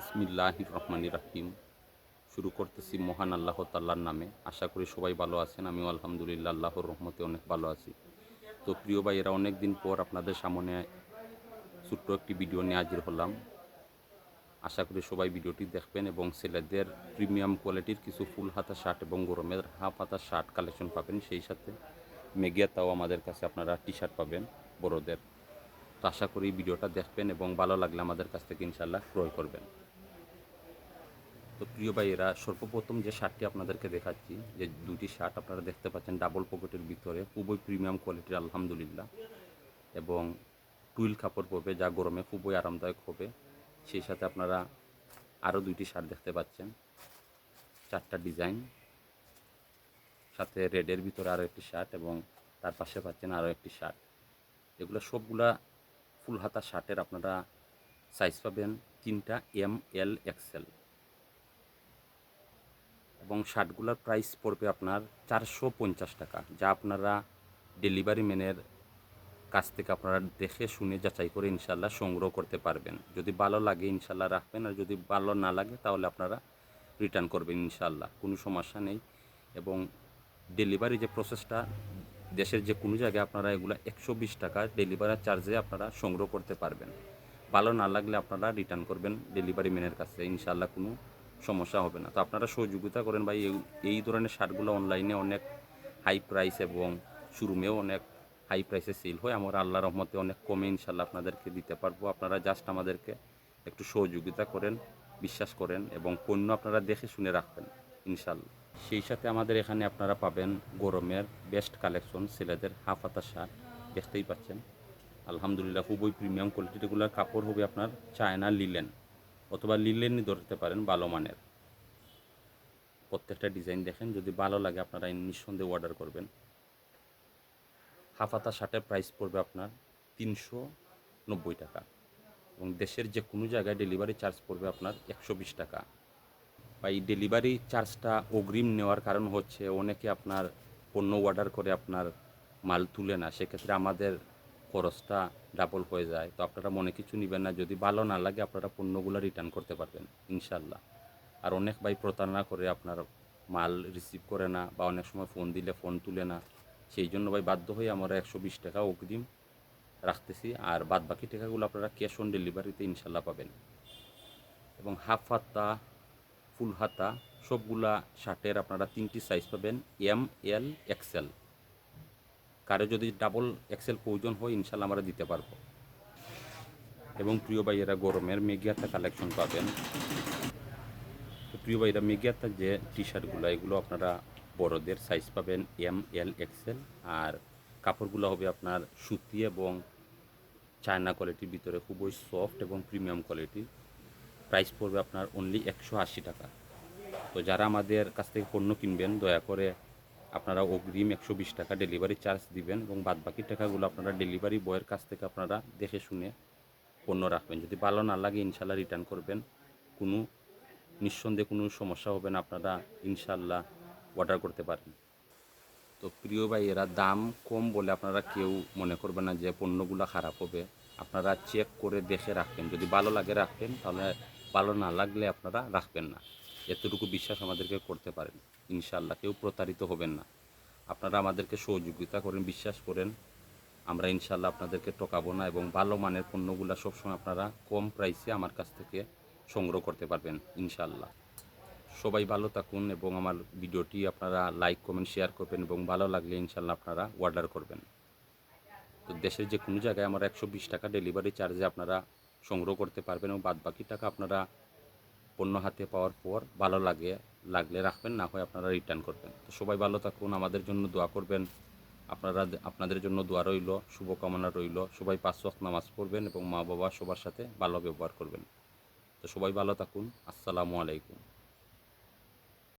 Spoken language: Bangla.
বিসমিল্লাহ রহমান রাহিম শুরু করতেছি মহান আল্লাহ তাল্লার নামে। আশা করি সবাই ভালো আছেন, আমিও আলহামদুলিল্লাহ আল্লাহর রহমতে অনেক ভালো আছি। তো প্রিয় ভাইয়েরা অনেক দিন পর আপনাদের সামনে ছোট্ট একটি ভিডিও নিয়ে হাজির হলাম। আশা করি সবাই ভিডিওটি দেখবেন এবং ছেলেদের প্রিমিয়াম কোয়ালিটির কিছু ফুল হাতা শার্ট এবং গরমের হাফ হাতা শার্ট কালেকশন পাবেন। সেই সাথে মেগিয়াতাও আমাদের কাছে আপনারা টি শার্ট পাবেন বড়দের। তো আশা করি ভিডিওটা দেখবেন এবং ভালো লাগলে আমাদের কাছ থেকে ইনশাল্লাহ ক্রয় করবেন। তো প্রিয় ভাইয়েরা, সর্বপ্রথম যে শার্টটি আপনাদেরকে দেখাচ্ছি, যে দুটি শার্ট আপনারা দেখতে পাচ্ছেন ডাবল পকেটের ভিতরে, খুবই প্রিমিয়াম কোয়ালিটির, আলহামদুলিল্লাহ। এবং টুইল কাপড় পরবে, যা গরমে খুবই আরামদায়ক হবে। সেই সাথে আপনারা আরও দুইটি শার্ট দেখতে পাচ্ছেন, চারটা ডিজাইন। সাথে রেডের ভিতরে আরও একটি শার্ট এবং তার পাশে পাচ্ছেন আরও একটি শার্ট। এগুলো সবগুলা ফুল হাতা শার্টের আপনারা সাইজ পাবেন তিনটা এম এল এক্সেল এবং শার্টগুলোর প্রাইস পড়বে আপনার চারশো পঞ্চাশ টাকা, যা আপনারা ডেলিভারি ম্যানের কাছ থেকে আপনারা দেখে শুনে যাচাই করে ইনশাল্লাহ সংগ্রহ করতে পারবেন। যদি ভালো লাগে ইনশাল্লাহ রাখবেন, আর যদি ভালো না লাগে তাহলে আপনারা রিটার্ন করবেন ইনশাল্লাহ কোনো সমস্যা নেই। এবং ডেলিভারি যে প্রসেসটা দেশের যে কোনো জায়গায় আপনারা এগুলো একশো বিশ টাকা ডেলিভারি চার্জে আপনারা সংগ্রহ করতে পারবেন। ভালো না লাগলে আপনারা রিটার্ন করবেন ডেলিভারি ম্যানের কাছে ইনশাল্লাহ কোনো সমস্যা হবে না। তো আপনারা সহযোগিতা করেন ভাই, এই- ধরনের শার্টগুলো অনলাইনে অনেক হাই প্রাইস এবং শোরুমেও অনেক হাই প্রাইসে সেল হয়। আমরা আল্লাহ রহমতে অনেক কমে ইনশাল্লাহ আপনাদেরকে দিতে পারব। আপনারা জাস্ট আমাদেরকে একটু সহযোগিতা করেন, বিশ্বাস করেন এবং পণ্য আপনারা দেখে শুনে রাখবেন ইনশাল্লাহ সেই সাথে আমাদের এখানে আপনারা পাবেন গরমের বেস্ট কালেকশন ছেলেদের হাফ হাতা শার্ট, দেখতেই পাচ্ছেন। আলহামদুলিল্লাহ, খুবই প্রিমিয়াম কোয়ালিটির এগুলোর কাপড় হবে আপনার চায়না লিলেন অথবা লিলেনই ধরতে পারেন ভালো মানের। প্রত্যেকটা ডিজাইন দেখেন, যদি ভালো লাগে আপনারা নিঃসন্দেহে অর্ডার করবেন। হাফ হাতা শার্টের প্রাইস পড়বে আপনার তিনশো নব্বই টাকা এবং দেশের যে কোনো জায়গায় ডেলিভারি চার্জ পড়বে আপনার একশো বিশ টাকা। বা এই ডেলিভারি চার্জটা অগ্রিম নেওয়ার কারণ হচ্ছে অনেকে আপনার পণ্য অর্ডার করে আপনার মাল তুলে না। সেক্ষেত্রে আমাদের খরচটা ডাবল হয়ে যায়, তো আপনারা মনে কিছু নেবেন না। যদি ভালো না লাগে, আপনারা পণ্যগুলো রিটার্ন করতে পারবেন ইনশাল্লাহ আর অনেক ভাই প্রতারণা করে আপনার মাল রিসিভ করে না বা অনেক সময় ফোন দিলে ফোন তুলে না। সেই জন্য ভাই বাধ্য হয়ে আমরা একশো বিশ টাকা অগ্রিম রাখতেছি। আর বাদ বাকি টাকাগুলো আপনারা ক্যাশ অন ডেলিভারিতে ইনশাল্লাহ পাবেন। এবং হাফ হাতা ফুল হাতা, সবগুলা শার্টের আপনারা তিনটি সাইজ পাবেন এম এল এক্সেল কারও যদি ডাবল এক্সেল প্রয়োজন হয়, ইনশাল্লাহ আমরা দিতে পারব। এবং প্রিয় ভাইয়েরা, গরমের মেগিয়াতা কালেকশন পাবেন। তো প্রিয় ভাইরা মেগিয়াতার যে টি শার্টগুলো এগুলো আপনারা বড়দের সাইজ পাবেন এম এল এক্সেল আর কাপড়গুলো হবে আপনার সুতি এবং চায়না কোয়ালিটির ভিতরে খুবই সফট এবং প্রিমিয়াম কোয়ালিটির প্রাইস পড়বে আপনার অনলি একশো আশি টাকা। তো যারা আমাদের কাছ থেকে পণ্য কিনবেন, দয়া করে আপনারা অগ্রিম একশো বিশ টাকা ডেলিভারি চার্জ দিবেন এবং বাদবাকি টাকাগুলো আপনারা ডেলিভারি বয়ের কাছ থেকে আপনারা দেখে শুনে পণ্য রাখবেন। যদি ভালো না লাগে, ইনশাল্লাহ রিটার্ন করবেন। কোনো নিঃসন্দেহে কোনো সমস্যা হবে না, আপনারা ইনশাল্লাহ অর্ডার করতে পারেন তো প্রিয় ভাই, এরা দাম কম বলে আপনারা কেউ মনে করবেন না যে পণ্যগুলো খারাপ হবে। আপনারা চেক করে দেখে রাখবেন। যদি ভালো লাগে রাখবেন, তাহলে ভালো না লাগলে আপনারা রাখবেন না। এতটুকু বিশ্বাস আমাদেরকে করতে পারেন। ইনশাল্লাহ কেউ প্রতারিত হবেন না। আপনারা আমাদেরকে সহযোগিতা করেন, বিশ্বাস করেন। আমরা ইনশাল্লাহ আপনাদেরকে ঠকাবো না এবং ভালো মানের পণ্যগুলো সবসময় আপনারা কম প্রাইসে আমার কাছ থেকে সংগ্রহ করতে পারবেন ইনশাল্লাহ সবাই ভালো থাকুন এবং আমার ভিডিওটি আপনারা লাইক কমেন্ট শেয়ার করবেন এবং ভালো লাগলে ইনশাল্লাহ আপনারা অর্ডার করবেন। তো দেশের যে কোনো জায়গায় আমরা একশো টাকা ডেলিভারি চার্জে আপনারা সংগ্রহ করতে পারবেন এবং বাদ বাকি টাকা আপনারা পণ্য হাতে পাওয়ার পর ভালো লাগে, লাগলে রাখবেন, না হয় আপনারা রিটার্ন করবেন। তো সবাই ভালো থাকুন, আমাদের জন্য দোয়া করবেন। আপনারা আপনাদের জন্য দোয়া রইল, শুভকামনা রইল। সবাই পাঁচ ওয়াক্ত নামাজ পড়বেন এবং মা বাবা সবার সাথে ভালো ব্যবহার করবেন। তো সবাই ভালো থাকুন, আসসালামু আলাইকুম।